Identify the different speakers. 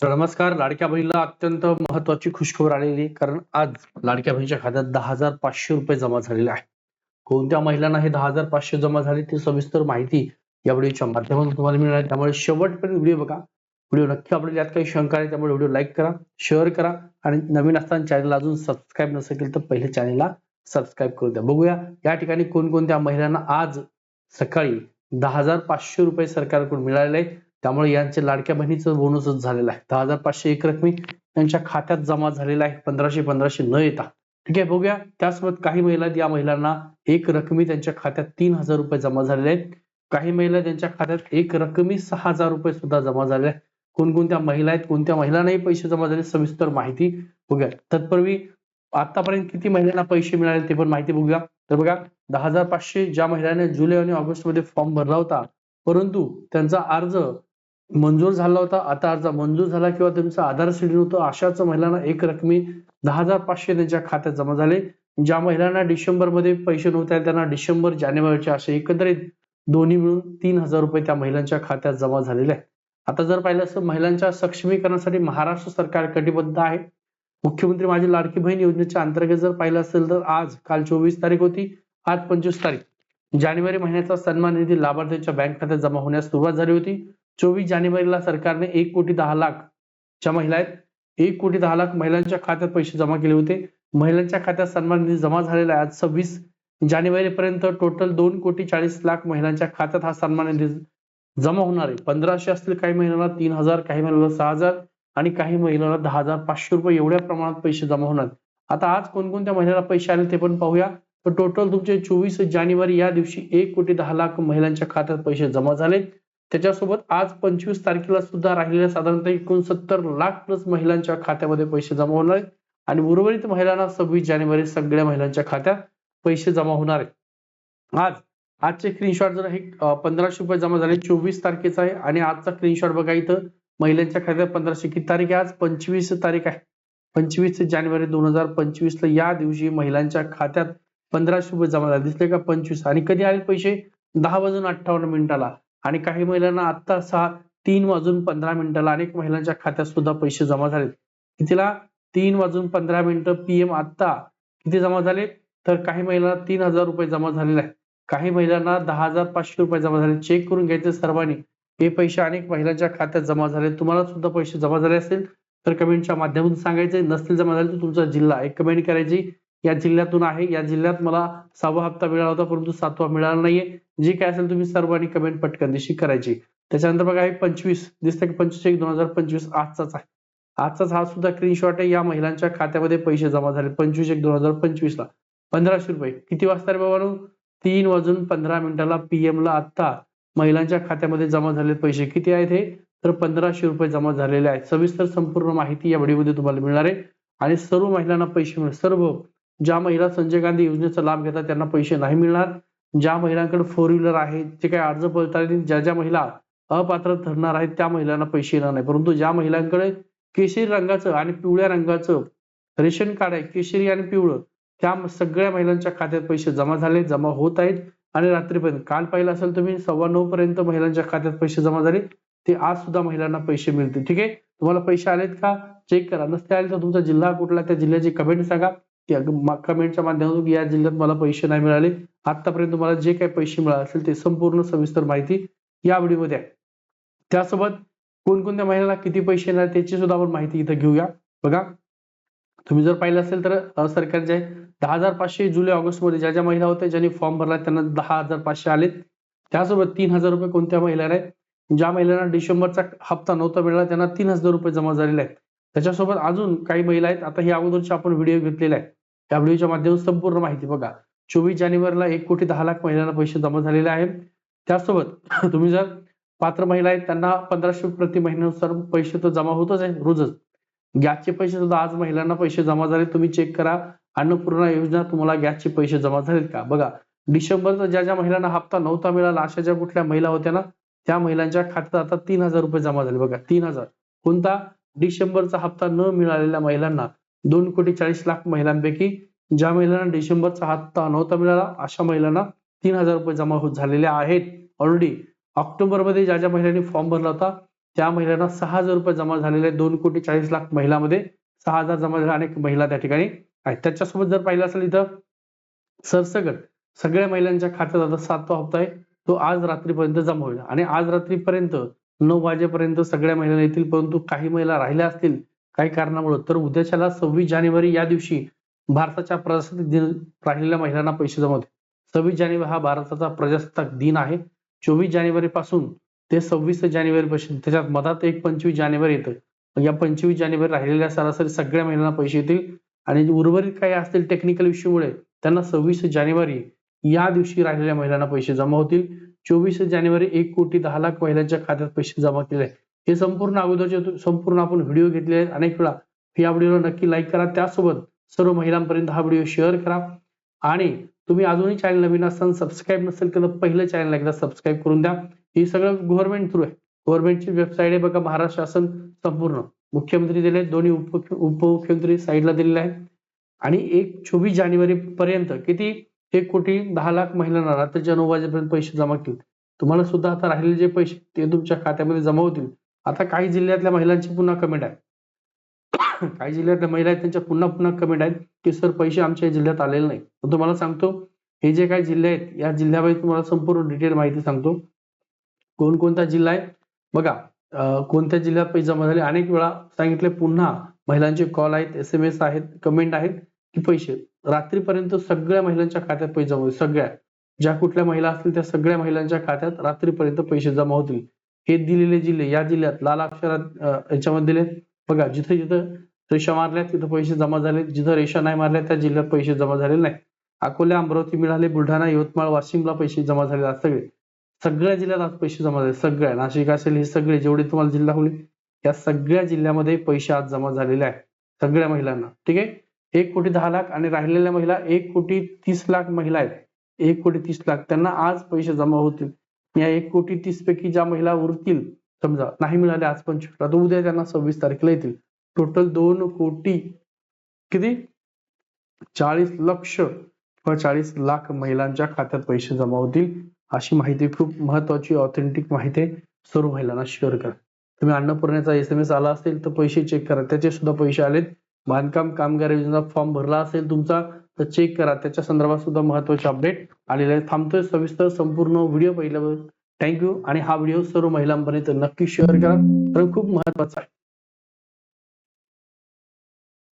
Speaker 1: तर नमस्कार. लाडक्या बहिणीला अत्यंत महत्वाची खुशखबर आलेली कारण आज लाडक्या बहिणीच्या खात्यात दहा हजार पाचशे रुपये जमा झालेले आहे कोणत्या महिलांना हे दहा हजार पाचशे जमा झाले ती सविस्तर माहिती या व्हिडिओच्या माध्यमातून तुम्हाला मिळणार आहे. त्यामुळे शेवटपर्यंत व्हिडिओ बघा. व्हिडिओ नक्की आपल्याला यात काही शंका आहे त्यामुळे व्हिडिओ लाईक करा शेअर करा आणि नवीन असताना चॅनलला अजून सबस्क्राईब नसेल तर पहिले चॅनलला सबस्क्राईब करू द्या. बघूया या ठिकाणी कोणकोणत्या महिलांना आज सकाळी दहा हजार पाचशे रुपये सरकारकडून मिळालेले आहेत. त्यामुळे यांचे लाडक्या बहिणीचं बोनसच झालेला आहे. दहा हजार पाचशे एक रकमी त्यांच्या खात्यात जमा झालेला आहे. पंधराशे पंधराशे न येता. ठीक आहे बघूया. त्यासोबत काही महिला या महिलांना एक रकमी त्यांच्या खात्यात तीन हजार रुपये जमा झालेले आहेत. काही महिला त्यांच्या खात्यात एक रकमी सहा हजार रुपये सुद्धा जमा झाले आहेत. कोणकोणत्या महिला आहेत कोणत्या महिलांनाही पैसे जमा झाले सविस्तर माहिती बघूया. तत्पूर्वी आतापर्यंत किती महिलांना पैसे मिळाले ते पण माहिती बघूया. तर बघा दहा हजार पाचशे ज्या महिलांनी जुलै आणि ऑगस्टमध्ये फॉर्म भरला होता परंतु त्यांचा अर्ज मंजूर झाला होता आता अर्ज मंजूर झाला किंवा तुमचा आधार सीड नव्हतं अशाच महिलांना एक रकमी दहा हजार पाचशे त्यांच्या खात्यात जमा झाले. ज्या महिलांना डिसेंबरमध्ये पैसे नव्हते त्यांना डिसेंबर जानेवारीचे असे एकंदरीत दोन्ही मिळून तीन हजार रुपये त्या महिलांच्या खात्यात जमा झालेले आहे आता जर पाहिलं असं महिलांच्या सक्षमीकरणासाठी महाराष्ट्र सरकार कटिबद्ध आहे. मुख्यमंत्री माझी लाडकी बहीण योजनेच्या अंतर्गत जर पाहिलं असेल तर आज काल चोवीस तारीख होती आज पंचवीस तारीख. जानेवारी महिन्याचा सन्मान निधी लाभार्थ्यांच्या बँक खात्यात जमा होण्यास सुरुवात झाली होती. चोवीस जानेवारीला सरकारने एक कोटी दहा लाख ज्या महिला आहेत एक कोटी दहा लाख महिलांच्या खात्यात पैसे जमा केले होते. महिलांच्या खात्यात सन्मान निधी जमा झालेला आहे. आज सव्वीस जानेवारी पर्यंत टोटल दोन कोटी चाळीस लाख महिलांच्या खात्यात हा सन्मान निधी जमा होणार आहे. पंधराशे असतील काही महिलांना तीन हजार काही महिलांना सहा हजार आणि काही महिलांना दहा हजार पाचशे रुपये एवढ्या प्रमाणात पैसे जमा होणार. आता आज कोणकोणत्या महिलांना पैसे आले ते पण पाहूया. तर टोटल तुमचे चोवीस जानेवारी या दिवशी एक कोटी दहा लाख महिलांच्या खात्यात पैसे जमा झाले. त्याच्यासोबत आज पंचवीस तारखेला सुद्धा राहिलेल्या साधारणतः एकोणसत्तर लाख प्लस महिलांच्या खात्यामध्ये पैसे जमा होणार आहेत. आणि उर्वरित महिलांना सव्वीस जानेवारी सगळ्या महिलांच्या खात्यात पैसे जमा होणार आहेत. आज आजचे स्क्रीनशॉट जर हे पंधराशे रुपये जमा झाले चोवीस तारखेचा आहे. आणि आजचा स्क्रीनशॉट बघा इथं महिलांच्या खात्यात पंधराशे किती तारीख आहे? आज पंचवीस तारीख आहे. पंचवीस जानेवारी दोन हजार पंचवीस ला या दिवशी महिलांच्या खात्यात पंधराशे रुपये जमा झाले. दिसले का पंचवीस? आणि कधी आले पैसे? दहा वाजून अठ्ठावन्न मिनिटाला. आणि काही महिलांना आता सहा तीन वाजून पंधरा मिनिटाला अनेक महिलांच्या खात्यात सुद्धा पैसे जमा झाले कितीला? तीन वाजून पंधरा मिनिटं पीएम आता किती जमा झाले? तर काही महिलांना तीन हजार रुपये जमा झालेले आहे काही महिलांना दहा हजार पाचशे रुपये जमा झाले. चेक करून घ्यायचे सर्वांनी. हे पैसे अनेक महिलांच्या खात्यात जमा झाले. तुम्हाला सुद्धा पैसे जमा झाले असतील तर कमेंटच्या माध्यमातून सांगायचे. नसतील जमा झाले तर तुमचा जिल्हा एक कमेंट करायची. या जिल्ह्यातून आहे. या जिल्ह्यात मला सहावा हप्ता मिळाला होता परंतु सातवा मिळाला नाहीये. जे काय असेल तुम्ही सर्वांनी कमेंट पटकन दिशी करायची. त्याच्यानंतर बघा आहे पंचवीस दिसतं की पंचवीस एक दोन हजार पंचवीस आजचाच आहे. आजचाच हा सुद्धा स्क्रीनशॉट आहे. या महिलांच्या खात्यामध्ये पैसे जमा झाले. पंचवीस एक दोन हजार पंचवीस ला पंधराशे रुपये. किती वाजता रे बाबा तीन वाजून पंधरा मिनिटाला पीएम ला आता महिलांच्या खात्यामध्ये जमा झालेले पैसे किती आहेत हे? तर पंधराशे रुपये जमा झालेले आहेत. सविस्तर संपूर्ण माहिती या व्हिडिओमध्ये तुम्हाला मिळणार आहे. आणि सर्व महिलांना पैसे मिळणार. सर्व ज्या महिला संजय गांधी योजनेचा लाभ घेतात त्यांना पैसे नाही मिळणार. ज्या महिलांकडे फोर व्हीलर आहे जे काही अर्ज पडताळणी ज्या ज्या महिला अपात्र ठरणार आहेत त्या महिलांना पैसे येणार नाही. परंतु ज्या महिलांकडे केशरी रंगाचं आणि पिवळ्या रंगाचं रेशन कार्ड आहे केशरी आणि पिवळं त्या सगळ्या महिलांच्या खात्यात पैसे जमा झाले जमा होत आहेत. आणि रात्रीपर्यंत काल पाहिलं असेल तुम्ही सव्वा नऊ पर्यंत महिलांच्या खात्यात पैसे जमा झाले ते आज सुद्धा महिलांना पैसे मिळतील. ठीक आहे? तुम्हाला पैसे आलेत का? चेक करा. नसते आले तर तुमचा जिल्हा कुठला त्या जिल्ह्याची कमेंट सांगा. कमेंटच्या माध्यमातून या जिल्ह्यात मला पैसे नाही मिळाले. आतापर्यंत तुम्हाला जे काही पैसे मिळाले असेल ते संपूर्ण सविस्तर माहिती या व्हिडिओमध्ये आहे. त्यासोबत कोणकोणत्या महिन्याला किती पैसे येणार त्याची सुद्धा आपण माहिती इथं घेऊया. बघा तुम्ही जर पाहिलं असेल तर सरकारचे दहा हजार पाचशे जुलै ऑगस्टमध्ये ज्या ज्या महिला होत्या ज्यांनी फॉर्म भरला त्यांना दहा हजार पाचशे आलेत. त्यासोबत तीन हजार रुपये कोणत्या महिलांना आहेत ज्या महिलांना डिसेंबरचा हप्ता नव्हता मिळाला त्यांना तीन हजार रुपये जमा झालेले आहेत. त्याच्यासोबत अजून काही महिला आहेत. आता ही अगोदरचे आपण व्हिडिओ घेतलेला आहे त्या व्हिडिओच्या माध्यमातून संपूर्ण माहिती बघा. चोवीस जानेवारीला एक कोटी दहा लाख महिलांना पैसे जमा झालेले आहेत. त्यासोबत तुम्ही जर पात्र महिला आहेत त्यांना पंधराशे प्रति महिन्यानुसार पैसे तर जमा होतच आहे रोजच. गॅसचे पैसे सुद्धा आज महिलांना पैसे जमा झाले तुम्ही चेक करा. अन्नपूर्णा योजना तुम्हाला गॅसचे पैसे जमा झालेत का? बघा डिसेंबरचा ज्या ज्या महिलांना हप्ता नव्हता मिळाला अशा ज्या कुठल्या महिला होत्या ना त्या महिलांच्या खात्यात आता तीन हजार रुपये जमा झाले बघा तीन हजार. कोणता? डिसेंबरचा हप्ता न मिळालेल्या महिलांना. दोन कोटी चाळीस लाख महिलांपैकी ज्या महिलांना डिसेंबरचा हप्ता नव्हता मिळाला अशा महिलांना तीन हजार रुपये जमा होत झालेले आहेत. ऑलरेडी ऑक्टोबरमध्ये ज्या ज्या महिलांनी फॉर्म भरला होता त्या महिलांना सहा हजार रुपये जमा झालेले दोन कोटी चाळीस लाख महिलांमध्ये सहा हजार जमा झाल्या अनेक महिला त्या ठिकाणी आहेत. त्याच्यासोबत जर पाहिलं असेल इथं सरसगट सगळ्या महिलांच्या खात्यात आता सातवा हप्ता आहे. तो आज रात्रीपर्यंत जमा होईल. आणि आज रात्रीपर्यंत नऊ वाजेपर्यंत सगळ्या महिला येतील परंतु काही महिला राहिल्या असतील काही कारणामुळे. तर उद्याच्याला सव्वीस जानेवारी या दिवशी भारताच्या प्रजासत्ताक दिन राहिलेल्या महिलांना पैसे जमा सव्वीस जानेवारी हा भारताचा प्रजासत्ताक दिन आहे. चोवीस जानेवारी पासून ते सव्वीस जानेवारी पासून त्याच्यात मधात एक पंचवीस जानेवारी येतं. या पंचवीस जानेवारी राहिलेल्या सरासरी सगळ्या महिलांना पैसे येतील. आणि उर्वरित काही असतील टेक्निकल इश्यूमुळे त्यांना सव्वीस जानेवारी या दिवशी राहिलेल्या महिलांना पैसे जमा होतील. चोवीस जानेवारी एक कोटी दहा लाख महिलांच्या खात्यात पैसे जमा केले. आहेत हे संपूर्ण अगोदरचे संपूर्ण आपण व्हिडिओ घेतले आहेत. अनेक वेळा या व्हिडिओला नक्की लाईक करा. त्यासोबत सर्व महिलांपर्यंत हा व्हिडिओ शेअर करा. आणि तुम्ही अजूनही चॅनल नवीन असताना सबस्क्राईब नसेल केलं पहिलं चॅनल एकदा सबस्क्राईब करून द्या. हे सगळं गव्हर्नमेंट थ्रू आहे. गव्हर्नमेंटची वेबसाईट आहे बघा महाराष्ट्र शासन संपूर्ण. मुख्यमंत्री दिले दोन्ही उप उपमुख्यमंत्री साईडला दिलेले आहे आणि एक चोवीस जानेवारी पर्यंत किती? एक कोटी दहा लाख महिलांना रात्रीच्या नऊ वाजेपर्यंत पैसे जमा केले. तुम्हाला सुद्धा आता राहिलेले जे पैसे ते तुमच्या खात्यामध्ये जमा होतील. आता काही जिल्ह्यातल्या महिलांची पुन्हा कमेंट आहे काही जिल्ह्यातल्या महिला आहेत त्यांच्या पुन्हा पुन्हा कमेंट आहेत की सर पैसे आमच्या जिल्ह्यात आलेले नाही पण तुम्हाला सांगतो हे जे काही जिल्हे आहेत या जिल्ह्यामध्ये तुम्हाला संपूर्ण डिटेल माहिती सांगतो. कोणकोणता जिल्हा आहे? बघा कोणत्या जिल्ह्यात पैसे जमा झाले? अनेक वेळा सांगितले पुन्हा महिलांचे कॉल आहेत एस एम एस आहेत कमेंट आहेत की पैसे. रात्रीपर्यंत सगळ्या महिलांच्या खात्यात पैसे जमा होतील सगळ्या. ज्या कुठल्या महिला असतील त्या सगळ्या महिलांच्या खात्यात रात्रीपर्यंत पैसे जमा होतील. हे दिलेले जिल्हे या जिल्ह्यात लाल अक्षरात याच्यामध्ये दिले. बघा जिथे जिथं रेषा मारल्या तिथं पैसे जमा झाले. जिथं रेषा नाही मारल्या त्या जिल्ह्यात पैसे जमा झालेले नाही. अकोल्या अमरावती मिळाले बुलढाणा यवतमाळ वाशिमला पैसे जमा झाले आज सगळे. सगळ्या जिल्ह्यात आज पैसे जमा झाले. सगळ्या नाशिक असेल हे सगळे जेवढे तुम्हाला जिल्हा होईल या सगळ्या जिल्ह्यामध्ये पैसे आज जमा झालेले आहेत. सगळ्या महिलांना. ठीक आहे? एक कोटी दहा लाख आणि राहिलेल्या महिला एक कोटी तीस लाख महिला आहेत. एक कोटी तीस लाख. त्यांना आज पैसे जमा होतील. या एक कोटी तीस पैकी ज्या महिला उरतील समजा नाही मिळाले आज पंचवीसला तर उद्या त्यांना सव्वीस तारखेला येतील. टोटल दोन कोटी किती? चाळीस लक्ष किंवा चाळीस लाख महिलांच्या खात्यात पैसे जमा होतील अशी माहिती खूप महत्वाची ऑथेंटिक माहिती आहे. सर्व महिलांना शेअर करा. तुम्ही अन्नपूर्णेचा एस एम एस आला असेल तर पैसे चेक करा. त्याचे सुद्धा पैसे आलेत. बांधकाम कामगार योजना फॉर्म भरला असेल तुमचा तर चेक करा. त्याच्या संदर्भात सुद्धा महत्त्वाचे अपडेट आलेले आहेत थांबतोय सविस्तर संपूर्ण व्हिडिओ पाहिल्याबद्दल थँक्यू आणि हा व्हिडिओ सर्व महिलांपर्यंत नक्की शेअर करा. कारण खूप महत्त्वाचा आहे.